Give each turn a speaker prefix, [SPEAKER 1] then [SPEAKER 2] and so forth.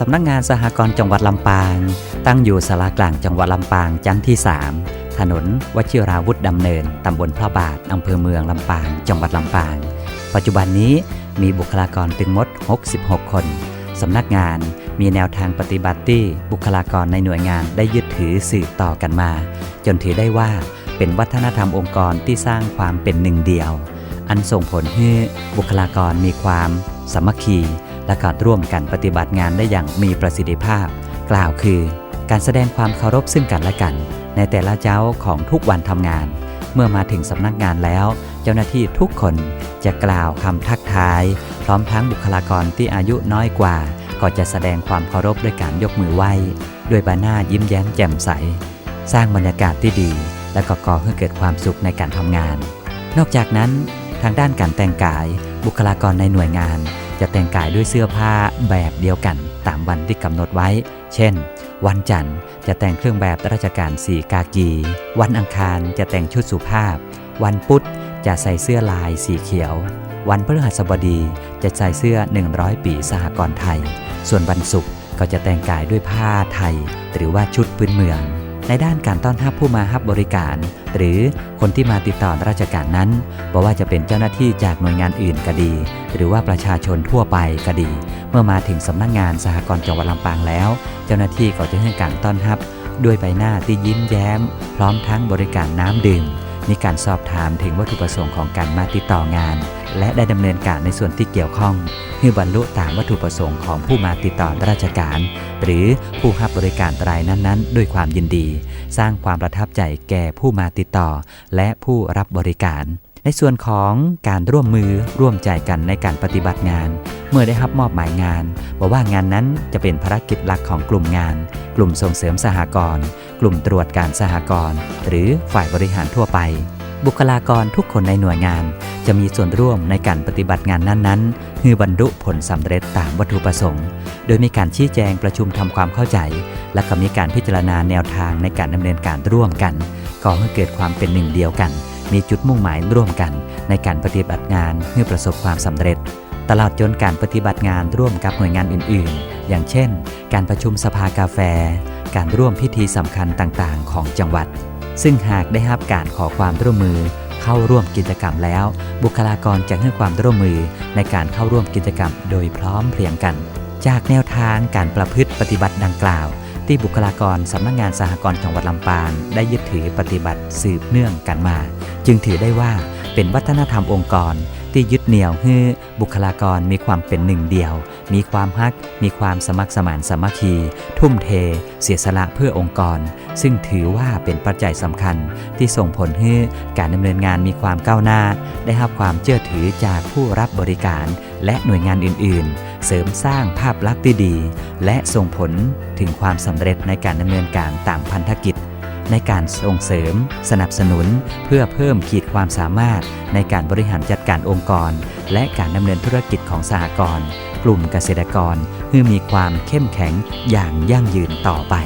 [SPEAKER 1] สำนักงานสหกรณ์จังหวัดลำปาง ตั้งอยู่สารากลางจังหวัดลำปางจันทร์ที่ 3 ถนนวชิราวุธดำเนิน ตำบลพระบาทอำเภอเมืองลำปาง จังหวัดลำปาง ปัจจุบันนี้มีบุคลากรถึงมด 66 คนสำนักงานมีแนวทางปฏิบัติที่บุคลากรในหน่วยงานได้ยึดถือสืบต่อกันมา จนถือได้ว่าเป็นวัฒนธรรมองค์กรที่สร้างความเป็นหนึ่งเดียว อันส่งผลให้บุคลากรมีความสามัคคี และการร่วมกันปฏิบัติงานได้อย่างมีประสิทธิภาพ กล่าวคือ การแสดงความเคารพซึ่งกันและกัน ในแต่ละเจ้าของทุกวันทำงาน เมื่อมาถึงสำนักงานแล้ว เจ้าหน้าที่ทุกคนจะกล่าวคำทักทาย พร้อมทั้งบุคลากรที่อายุน้อยกว่า ก็จะแสดงความเคารพด้วยการยกมือไหว้ด้วยใบหน้ายิ้มแย้มแจ่มใส สร้างบรรยากาศที่ดี และก็ก่อให้เกิดความสุขในการทำงาน นอกจากนั้น ทางด้านการแต่งกาย บุคลากรในหน่วยงาน จะแต่งกายด้วยเสื้อผ้าแบบเดียวกันตามวันที่กำหนดไว้ เช่น วันจันทร์จะแต่งเครื่องแบบราชการสีกากี วันอังคารจะแต่งชุดสุภาพ วันพุธจะใส่เสื้อลายสีเขียว วันพฤหัสบดีจะใส่เสื้อ 100 ปีสหกรณ์ไทย ส่วนวันศุกร์ก็จะแต่งกายด้วยผ้าไทย หรือว่าชุดพื้นเมือง ในด้านการต้อนรับผู้มารับบริการ หรือคนที่มาติดต่อราชการนั้นบอกว่าจะเป็นเจ้าหน้าที่จากหน่วยงานอื่นก็ดี หรือว่าประชาชนทั่วไปก็ดี เมื่อมาถึงสำนักงงานสหกรณ์จังหวัดลำปางแล้ว เจ้าหน้าที่ก็จะให้การต้อนรับ ด้วยใบหน้าที่ยิ้มแย้ม พร้อมทั้งบริการน้ำดื่ม มีการสอบถามถึงวัตถุประสงค์ของการมาติดต่องาน และได้ดำเนินการในส่วนที่เกี่ยวข้องเพื่อบรรลุตามวัตถุประสงค์ของผู้มาติดต่อราชการ หรือผู้รับบริการรายนั้นๆ ด้วยความยินดี สร้างความประทับใจแก่ผู้มาติดต่อ และผู้รับบริการในส่วนของการร่วมมือร่วมใจกันในการปฏิบัติงาน เมื่อได้รับมอบหมายงานบอกว่างานนั้นจะเป็นภารกิจหลักของกลุ่มงาน กลุ่มส่งเสริมสหกรณ์ กลุ่มตรวจการสหกรณ์หรือฝ่ายบริหารทั่วไป บุคลากรทุกคนในหน่วยงาน จะมีส่วนร่วมในการปฏิบัติงานนั้นๆคือบรรลุผลสำเร็จตามวัตถุประสงค์ โดยมีการชี้แจงประชุมทำความเข้าใจ และก็มีการพิจารณาแนวทางในการดำเนินการร่วมกันก่อให้เกิดความเป็นหนึ่งเดียวกัน มีจุดมุ่งหมายร่วมกัน ในการปฏิบัติงานเพื่อประสบความสำเร็จ ตลอดจนการปฏิบัติงานร่วมกับหน่วยงานอื่น ๆ อย่างเช่น การประชุมสภากาแฟ การร่วมพิธีสำคัญต่างๆ ของจังหวัด ซึ่งหากได้รับการขอความร่วมมือ เข้าร่วมกิจกรรมแล้ว บุคลากรจะให้ความร่วมมือในการเข้าร่วมกิจกรรมโดยพร้อมเพรียงกัน จากแนวทางการประพฤติปฏิบัติดังกล่าว ที่บุคลากรสำนักงานสหกรณ์จังหวัดลำปางได้ยึดถือปฏิบัติสืบเนื่องกันมา จึงถือได้ว่าเป็นวัฒนธรรมองค์กร ที่ยึดเหนี่ยวให้บุคลากรมีความเป็นหนึ่งเดียว มีความฮัก มีความสมัครสมานสามัคคี ทุ่มเท เสียสละเพื่อองค์กร ซึ่งถือว่าเป็นปัจจัยสำคัญ ที่ส่งผลให้การดำเนินงานมีความก้าวหน้า ได้รับความเชื่อถือจากผู้รับบริการ และหน่วยงานอื่น ๆ เสริมสร้างภาพลักษณ์ที่ดี และส่งผลถึงความสำเร็จในการดำเนินการตามพันธกิจ ในการส่งเสริม สนับสนุน เพื่อเพิ่มขีดความสามารถในการบริหารจัดการองค์กร และการดำเนินธุรกิจของสหกรณ์กลุ่มเกษตรกรเพื่อมีความเข้มแข็งอย่างยั่งยืนต่อไป